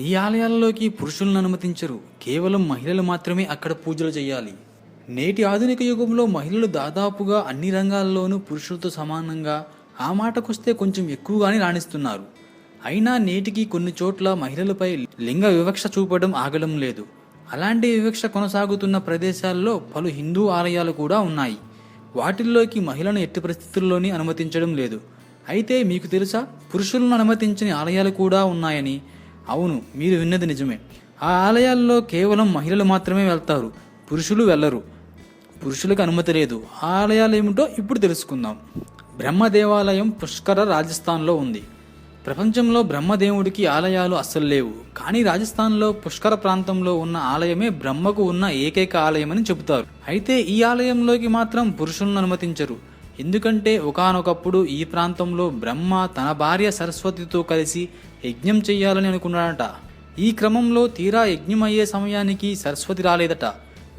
ఈ ఆలయాల్లోకి పురుషులను అనుమతించరు. కేవలం మహిళలు మాత్రమే అక్కడ పూజలు చేయాలి. నేటి ఆధునిక యుగంలో మహిళలు దాదాపుగా అన్ని రంగాల్లోనూ పురుషులతో సమానంగా ఆ మాటకొస్తే కొంచెం ఎక్కువగానే రాణిస్తున్నారు. అయినా నేటికి కొన్ని చోట్ల మహిళలపై లింగ వివక్ష చూపడం ఆగడం లేదు. అలాంటి వివక్ష కొనసాగుతున్న ప్రదేశాల్లో పలు హిందూ ఆలయాలు కూడా ఉన్నాయి. వాటిల్లోకి మహిళను ఎట్టి పరిస్థితుల్లోని అనుమతించడం లేదు. అయితే మీకు తెలుసా? పురుషులను అనుమతించని ఆలయాలు కూడా ఉన్నాయని అవును మీరు విన్నది నిజమే. ఆ ఆలయాల్లో కేవలం మహిళలు మాత్రమే వెళ్తారు పురుషులు వెళ్ళరు. పురుషులకు అనుమతి లేదు. ఆ ఆలయాలు ఏమిటో ఇప్పుడు తెలుసుకుందాం. బ్రహ్మ దేవాలయం పుష్కర రాజస్థాన్లో ఉంది. ప్రపంచంలో బ్రహ్మదేవుడికి ఆలయాలు అస్సలు లేవు. కానీ రాజస్థాన్లో పుష్కర ప్రాంతంలో ఉన్న ఆలయమే బ్రహ్మకు ఉన్న ఏకైక ఆలయం అని చెబుతారు. అయితే ఈ ఆలయంలోకి మాత్రం పురుషులను అనుమతించరు. ఎందుకంటే ఒకానొకప్పుడు ఈ ప్రాంతంలో బ్రహ్మ తన భార్య సరస్వతితో కలిసి యజ్ఞం చెయ్యాలని అనుకున్నాడట. ఈ క్రమంలో తీరా యజ్ఞం అయ్యే సమయానికి సరస్వతి రాలేదట.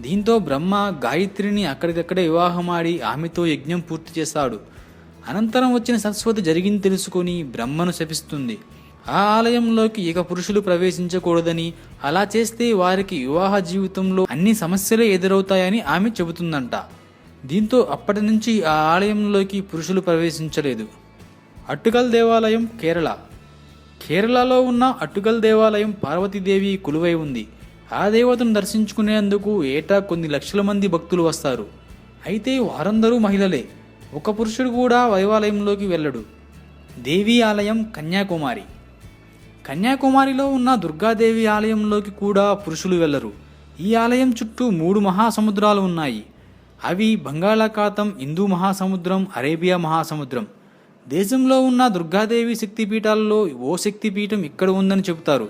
దీంతో బ్రహ్మ గాయత్రిని అక్కడికక్కడే వివాహమాడి ఆమెతో యజ్ఞం పూర్తి చేస్తాడు. అనంతరం వచ్చిన సరస్వతి జరిగింది తెలుసుకొని బ్రహ్మను శపిస్తుంది. ఆ ఆలయంలోకి ఇక పురుషులు ప్రవేశించకూడదని అలా చేస్తే వారికి వివాహ జీవితంలో అన్ని సమస్యలే ఎదురవుతాయని ఆమె చెబుతుందంట. దీంతో అప్పటి నుంచి ఆ ఆలయంలోకి పురుషులు ప్రవేశించలేదు. అట్టుగల్ దేవాలయం కేరళ. కేరళలో ఉన్న అట్టుగల్ దేవాలయం పార్వతీదేవి కొలువై ఉంది. ఆ దేవతను దర్శించుకునేందుకు ఏటా కొన్ని లక్షల మంది భక్తులు వస్తారు. అయితే వారందరూ మహిళలే. ఒక పురుషుడు కూడా దేవాలయంలోకి వెళ్ళడు. దేవీ ఆలయం కన్యాకుమారి. కన్యాకుమారిలో ఉన్న దుర్గాదేవి ఆలయంలోకి కూడా పురుషులు వెళ్ళరు. ఈ ఆలయం చుట్టూ మూడు మహాసముద్రాలు ఉన్నాయి. అవి బంగాళాఖాతం హిందూ మహాసముద్రం అరేబియా మహాసముద్రం. దేశంలో ఉన్న దుర్గాదేవి శక్తిపీఠాలలో ఓ శక్తిపీఠం ఇక్కడ ఉందని చెబుతారు.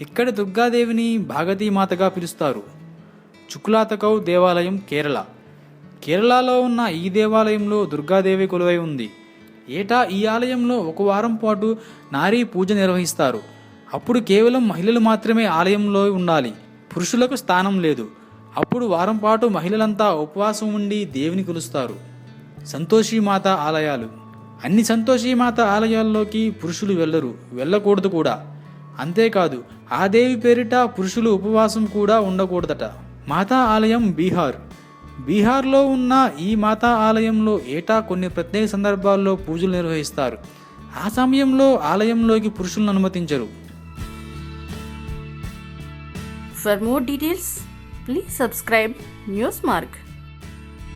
ఇక్కడ దుర్గాదేవిని భాగతీ మాతగా పిలుస్తారు. చుకులాతకౌ దేవాలయం కేరళ. కేరళలో ఉన్న ఈ దేవాలయంలో దుర్గాదేవి కొలువై ఉంది. ఏటా ఈ ఆలయంలో ఒక వారం పాటు నారీ పూజ నిర్వహిస్తారు. అప్పుడు కేవలం మహిళలు మాత్రమే ఆలయంలో ఉండాలి. పురుషులకు స్థానం లేదు. అప్పుడు వారం పాటు మహిళలంతా ఉపవాసం ఉండి దేవుని కొలుస్తారు. సంతోషిమాత ఆలయాలు. అన్ని సంతోషిమాత ఆలయాల్లోకి పురుషులు వెళ్ళరు వెళ్ళకూడదు కూడా. అంతేకాదు ఆ దేవి పేరిట పురుషులు ఉపవాసం కూడా ఉండకూడదట. మాతా ఆలయం బీహార్. బీహార్లో ఉన్న ఈ మాతా ఆలయంలో ఏటా కొన్ని ప్రత్యేక సందర్భాల్లో పూజలు నిర్వహిస్తారు. ఆ సమయంలో ఆలయంలోకి పురుషులను అనుమతించరు. For more details please subscribe Newsmark.